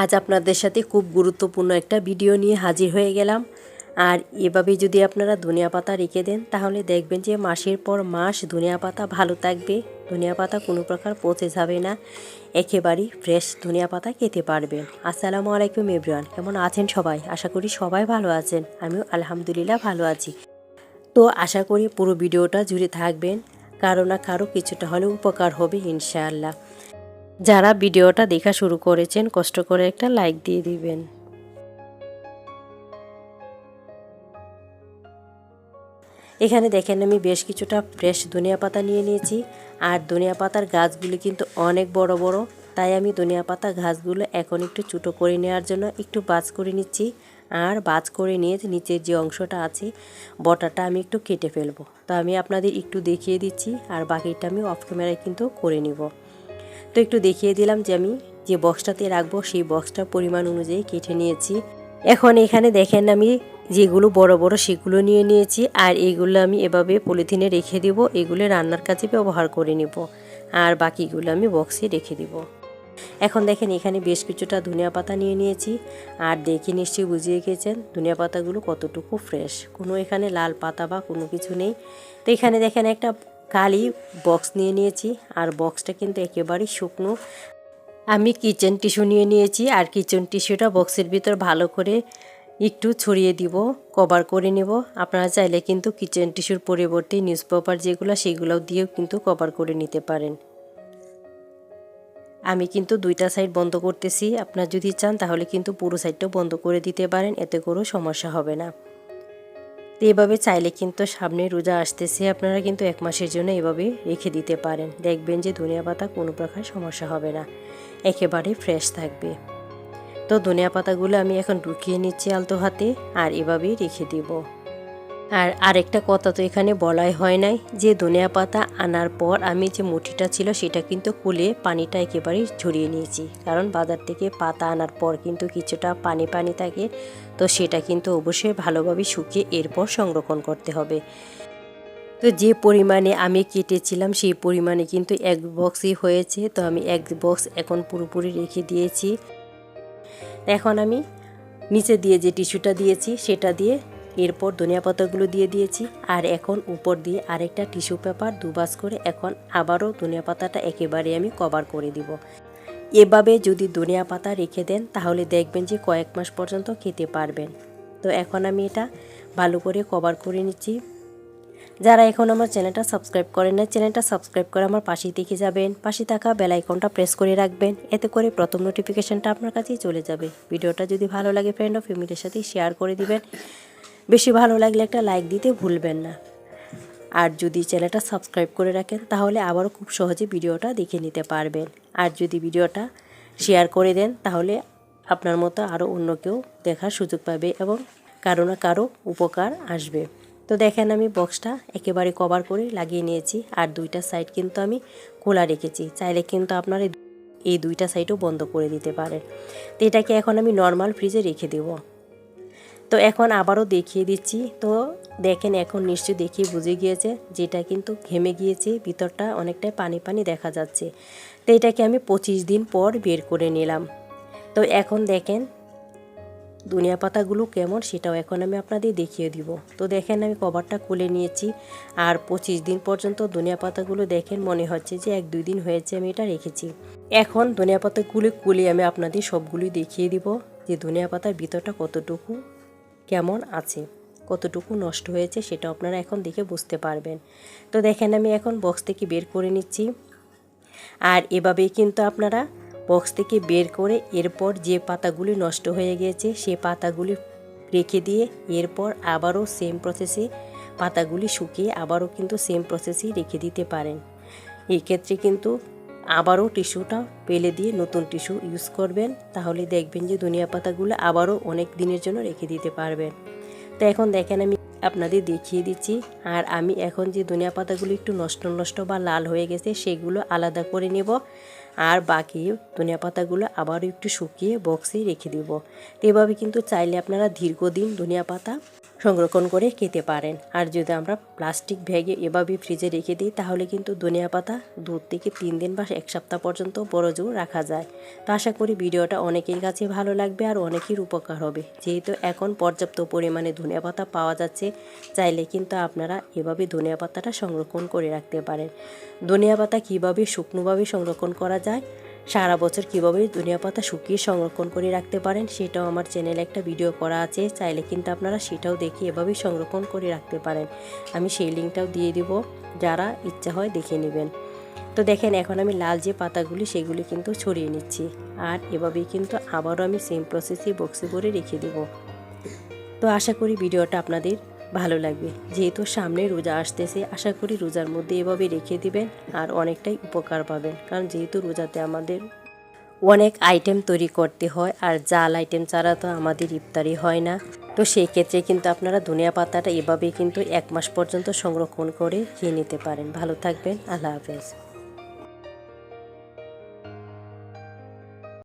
আজ আপনাদের সাথে খুব গুরুত্বপূর্ণ একটা ভিডিও নিয়ে হাজির হয়ে গেলাম। আর এভাবে যদি আপনারা ধনিয়া পাতা রেখে দেন, তাহলে দেখবেন যে মাসের পর মাস ধনিয়া পাতা ভালো থাকবে। ধনিয়া পাতা কোনো প্রকার পচে যাবে না। একেবারেই ফ্রেশ ধনিয়া পাতা খেতে পারবেন। আসসালামু আলাইকুম এভরিওয়ান কেমন আছেন সবাই? আশা করি সবাই ভালো আছেন। আমিও আলহামদুলিল্লাহ ভালো আছি। তো আশা করি পুরো ভিডিওটা জুড়ে থাকবেন। কারও না কারও কিছুটা হলেও উপকার হবে ইনশাআল্লাহ। যারা ভিডিওটা দেখা শুরু করেছেন, কষ্ট করে একটা লাইক দিয়ে দিবেন। এখানে দেখেন আমি বেশ কিছুটা ফ্রেশ ধনিয়া পাতা নিয়ে নিয়েছি। আর ধনিয়া পাতার গাছগুলি কিন্তু অনেক বড় বড়, তাই আমি ধনিয়া পাতা গাছগুলো এখন একটু ছোটো করে নেওয়ার জন্য একটু বাজ করে নিচ্ছি। আর বাজ করে নিয়ে নিচের যে অংশটা আছে, বটাটা আমি একটু কেটে ফেলব। তো আমি আপনাদের একটু দেখিয়ে দিচ্ছি, আর বাকিটা আমি অফ ক্যামেরায় কিন্তু করে নিব। তো একটু দেখিয়ে দিলাম যে আমি যে বক্সটাতে রাখব, সেই বক্সটা পরিমাণ অনুযায়ী কেটে নিয়েছি। এখন এখানে দেখেন আমি যেগুলো বড় বড় সেগুলো নিয়ে নিয়েছি আর এইগুলো আমি এভাবে পলিথিনে রেখে দিব, এগুলো রান্নার কাজে ব্যবহার করে নিব আর বাকিগুলো আমি বক্সে রেখে দিব। এখন দেখেন এখানে বেশ কিছুটা ধনিয়া পাতা নিয়ে নিয়েছি আর দেখে নিশ্চয়ই বুঝিয়ে গেছেন ধনিয়া পাতাগুলো কতটুকু ফ্রেশ। কোনো এখানে লাল পাতা বা কোনো কিছু নেই। তো এখানে দেখেন একটা কালি বক্স নিয়ে নিয়েছি, আর বক্সটা কিন্তু একেবারেই শুকনো। আমি কিচেন টিস্যু নিয়ে নিয়েছি, আর কিচেন টিস্যুটা বক্সের ভিতর ভালো করে একটু ছড়িয়ে দিব কভার করে নেব। আপনারা চাইলে কিন্তু কিচেন টিস্যুর পরিবর্তে নিউজ পেপার যেগুলো, সেগুলোও দিয়েও কিন্তু কভার করে নিতে পারেন। আমি কিন্তু দুইটা সাইড বন্ধ করতেছি, আপনার যদি চান তাহলে কিন্তু পুরো সাইডটাও বন্ধ করে দিতে পারেন, এতে কোনো সমস্যা হবে না। তো এভাবে চাইলে কিন্তু সামনে রোজা আসতেছে, আপনারা কিন্তু এক মাসের জন্য এভাবে রেখে দিতে পারেন। দেখবেন যে ধনিয়া পাতা কোনো প্রকার সমস্যা হবে না, একেবারে ফ্রেশ থাকবে। তো ধনিয়া পাতাগুলো আমি এখন ঢুকিয়ে নিচ্ছি আলতো হাতে আর এভাবেই রেখে দিব। আর আরেকটা কথা তো এখানে বলাই হয় নাই যে ধনিয়া পাতা আনার পর আমি যে মুঠিটা ছিল সেটা কিন্তু খুলে পানিটা একেবারেই ঝরিয়ে নিয়েছি। কারণ বাজার থেকে পাতা আনার পর কিন্তু কিছুটা পানি পানি থাকে, তো সেটা কিন্তু অবশ্যই ভালোভাবে শুকিয়ে এরপর সংরক্ষণ করতে হবে। তো যে পরিমাণে আমি কেটেছিলাম সেই পরিমাণে কিন্তু এক বক্সই হয়েছে, তো আমি এক বক্স এখন পুরোপুরি রেখে দিয়েছি। এখন আমি নিচে দিয়ে যে টিস্যুটা দিয়েছি সেটা দিয়ে এরপর ধনিয়া পাতাগুলো দিয়ে দিয়েছি আর এখন উপর দিয়ে আরেকটা টিস্যু পেপার দুবাস করে এখন আবারও ধনিয়া পাতাটা একেবারে আমি কভার করে দিব। এভাবে যদি ধনিয়া পাতা রেখে দেন তাহলে দেখবেন যে কয়েক মাস পর্যন্ত খেতে পারবেন। তো এখন আমি এটা ভালো করে কভার করে নিচ্ছি। যারা এখন আমার চ্যানেলটা সাবস্ক্রাইব করেন না চ্যানেলটা সাবস্ক্রাইব করে আমার পাশেই দেখে যাবেন। পাশে থাকা বেল আইকনটা প্রেস করে রাখবেন। এতে করে প্রথম নোটিফিকেশনটা আপনার কাছেই চলে যাবে। ভিডিওটা যদি ভালো লাগে ফ্রেন্ড ও ফ্যামিলির সাথে শেয়ার করে দিবেন। বেশি ভালো লাগলে একটা লাইক দিতে ভুলবেন না। আর যদি চ্যানেলটা সাবস্ক্রাইব করে রাখেন, তাহলে আবারও খুব সহজে ভিডিওটা দেখে নিতে পারবেন। আর যদি ভিডিওটা শেয়ার করে দেন, তাহলে আপনার মতো আরও অন্য কেউ দেখার সুযোগ পাবে এবং কারও না কারও উপকার আসবে। তো দেখেন আমি বক্সটা একেবারে কভার করে লাগিয়ে নিয়েছি, আর দুইটা সাইড কিন্তু আমি খোলা রেখেছি। চাইলে কিন্তু আপনার এই দুইটা সাইডও বন্ধ করে দিতে পারেন। তো এটাকে এখন আমি নর্মাল ফ্রিজে রেখে দেবো। তো এখন আবারও দেখিয়ে দিচ্ছি। তো দেখেন, এখন নিশ্চয়ই দেখিয়ে বুঝে গিয়েছে যেটা কিন্তু ঘেমে গিয়েছে, ভিতরটা অনেকটাই পানি পানি দেখা যাচ্ছে। তো এটাকে আমি পঁচিশ দিন পর বের করে নিলাম। তো এখন দেখেন দুনিয়া পাতাগুলো কেমন সেটাও এখন আমি আপনাদের দেখিয়ে দিব। তো দেখেন, আমি কভারটা খুলে নিয়েছি আর পঁচিশ দিন পর্যন্ত ধনিয়া পাতাগুলো দেখেন, মনে হচ্ছে যে এক দুই দিন হয়েছে আমি এটা রেখেছি। এখন ধনিয়া পাতাগুলো খুলে আমি আপনাদের সবগুলোই দেখিয়ে দিব যে ধনিয়া পাতার ভিতরটা কতটুকু কেমন আছে? কতটুকু নষ্ট হয়েছে সেটা আপনারা এখন দেখে বুঝতে পারবেন। তো দেখেন, আমি এখন বক্স থেকে বের করে নিচ্ছি। আর এভাবেই কিন্তু আপনারা বক্স থেকে বের করে এরপর যে পাতাগুলি নষ্ট হয়ে গিয়েছে সে পাতাগুলি রেখে দিয়ে এরপর আবারও সেম প্রসেসে পাতাগুলি শুকিয়ে আবারও কিন্তু সেম প্রসেসেই রেখে দিতে পারেন। এক্ষেত্রে কিন্তু আবারও টিস্যুটা পেলে দিয়ে নতুন টিস্যু ইউজ করবেন, তাহলে দেখবেন যে ধনিয়া পাতাগুলো আবারও অনেক দিনের জন্য রেখে দিতে পারবেন। তো এখন দেখেন আমি আপনাদের দেখিয়ে দিচ্ছি, আর আমি এখন যে ধনিয়া পাতাগুলো একটু নষ্ট নষ্ট বা লাল হয়ে গেছে সেগুলো আলাদা করে নেব, আর বাকি ধনিয়া পাতাগুলো আবারও একটু শুকিয়ে বক্সে রেখে দিব। তো এভাবে কিন্তু চাইলে আপনারা দীর্ঘদিন ধনিয়া পাতা সংরক্ষণ করে খেতে পারেন। আর যদি আমরা প্লাস্টিক ব্যাগে এভাবে ফ্রিজে রেখে দিই, তাহলে কিন্তু ধনিয়া পাতা দু থেকে তিন দিন বা এক সপ্তাহ পর্যন্ত বড় রাখা যায়। তো আশা করি ভিডিওটা অনেকের কাছে ভালো লাগবে আর অনেকের উপকার হবে। যেহেতু এখন পর্যাপ্ত পরিমাণে ধনিয়া পাতা পাওয়া যাচ্ছে, চাইলে কিন্তু আপনারা এভাবে ধনিয়া পাতাটা সংরক্ষণ করে রাখতে পারেন। ধনিয়া পাতা কীভাবে শুকনোভাবে সংরক্ষণ করা যায় সারা বছর কীভাবে ধনিয়া পাতা শুকিয়ে সংরক্ষণ করে রাখতে পারেন সেটাও আমার চ্যানেলে একটা ভিডিও করা আছে। চাইলে কিন্তু আপনারা সেটাও দেখে এভাবেই সংরক্ষণ করে রাখতে পারেন। আমি সেই লিঙ্কটাও দিয়ে দিব, যারা ইচ্ছা হয় দেখে নেবেন। তো দেখেন, এখন আমি লাল যে পাতাগুলি, সেগুলি কিন্তু ছড়িয়ে নিচ্ছি। আর এভাবেই কিন্তু আবারও আমি সেম প্রসেসে বক্সে করে রেখে দেব। তো আশা করি ভিডিওটা আপনাদের ভালো লাগবে। যেহেতু সামনে রোজা আসতেছে, আশা করি রোজার মধ্যে এভাবে রেখে দিবেন আর অনেকটাই উপকার পাবেন। কারণ যেহেতু রোজাতে আমাদের অনেক আইটেম তৈরি করতে হয় আর জাল আইটেম ছাড়া তো আমাদের ইফতারি হয় না। তো সেই ক্ষেত্রে কিন্তু আপনারা ধনিয়া পাতাটা এভাবেই কিন্তু এক মাস পর্যন্ত সংরক্ষণ করে খেয়ে নিতে পারেন। ভালো থাকবেন। আল্লাহ হাফেজ।